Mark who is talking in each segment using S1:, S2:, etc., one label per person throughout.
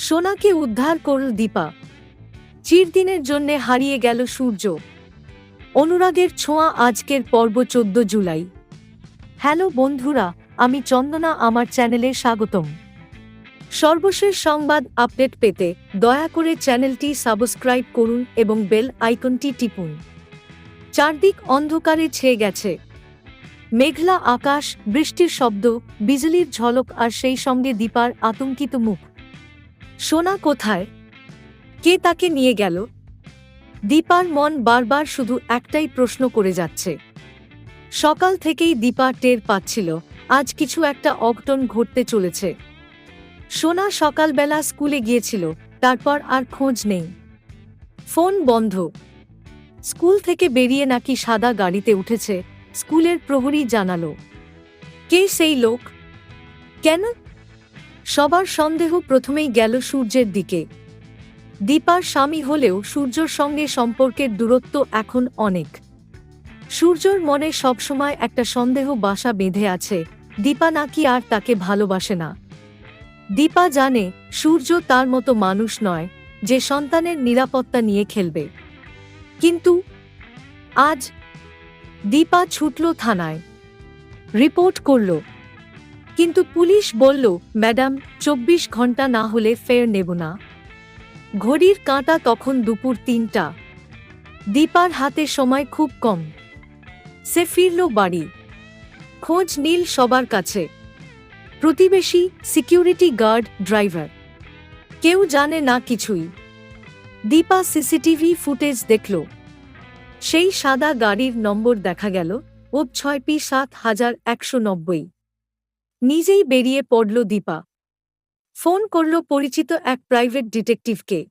S1: সোনাকে উদ্ধার করল দীপা। চিরদিনের জন্যে হারিয়ে গেল সূর্য। অনুরাগের ছোঁয়া আজকের পর্ব চোদ্দ জুলাই। হ্যালো বন্ধুরা, আমি চন্দনা, আমার চ্যানেলে স্বাগতম। সর্বশেষ সংবাদ আপডেট পেতে দয়া করে চ্যানেলটি সাবস্ক্রাইব করুন এবং বেল আইকনটি টিপুন। চারদিক অন্ধকারে ছেয়ে গেছে। মেঘলা আকাশ, বৃষ্টির শব্দ, বিজলির ঝলক আর সেই সঙ্গে দীপার আতঙ্কিত মুখ। সোনা কোথায়? কে তাকে নিয়ে গেল? দীপার মন বারবার শুধু একটাই প্রশ্ন করে যাচ্ছে। সকাল থেকেই দীপা টের পাচ্ছিল, আজ কিছু একটা অঘটন ঘটতে চলেছে। সোনা সকালবেলা স্কুলে গিয়েছিল, তারপর আর খোঁজ নেই। ফোন বন্ধ। স্কুল থেকে বেরিয়ে নাকি সাদা গাড়িতে উঠেছে, স্কুলের প্রহরী জানালো। কে সেই লোক? কেন? সবার সন্দেহ প্রথমেই গেল সূর্যের দিকে। দীপার স্বামী হলেও সূর্যর সঙ্গে সম্পর্কের দূরত্ব এখন অনেক। সূর্যর মনে সবসময় একটা সন্দেহ বাসা বেঁধে আছে, দীপা নাকি আর তাকে ভালোবাসে না। দীপা জানে সূর্য তার মতো মানুষ নয়, যে সন্তানের নিরাপত্তা নিয়ে খেলবে। কিন্তু আজ দীপা ছুটল থানায়। রিপোর্ট করল কিন্তু পুলিশ বলল, ম্যাডাম, চব্বিশ ঘণ্টা না হলে ফের নেব না। ঘড়ির কাঁটা তখন দুপুর তিনটা। দীপার হাতে সময় খুব কম। সে ফিরল বাড়ি। খোঁজ নীল সবার কাছে। প্রতিবেশী, সিকিউরিটি গার্ড, ড্রাইভার। কেউ জানে না কিছুই। দীপা সিসিটিভি ফুটেজ দেখল। সেই সাদা গাড়ির নম্বর দেখা গেল ও ছয় পি সাত হাজার একশো নব্বই। নিজেই বেরিয়ে পড়ল দীপা। ফোন করল পরিচিত এক প্রাইভেট ডিটেকটিভকে।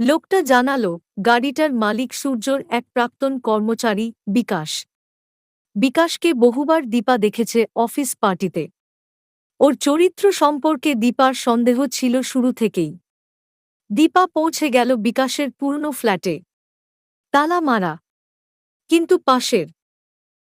S1: লোকটা জানালো, গাড়িটার মালিক সূর্যর এক প্রাক্তন কর্মচারী, বিকাশ। বিকাশকে বহুবার দীপা দেখেছে অফিস পার্টিতে। ওর চরিত্র সম্পর্কে দীপার সন্দেহ ছিল শুরু থেকেই। দীপা পৌঁছে গেল বিকাশের পুরনো ফ্ল্যাটে। তালা মারা। কিন্তু পাশের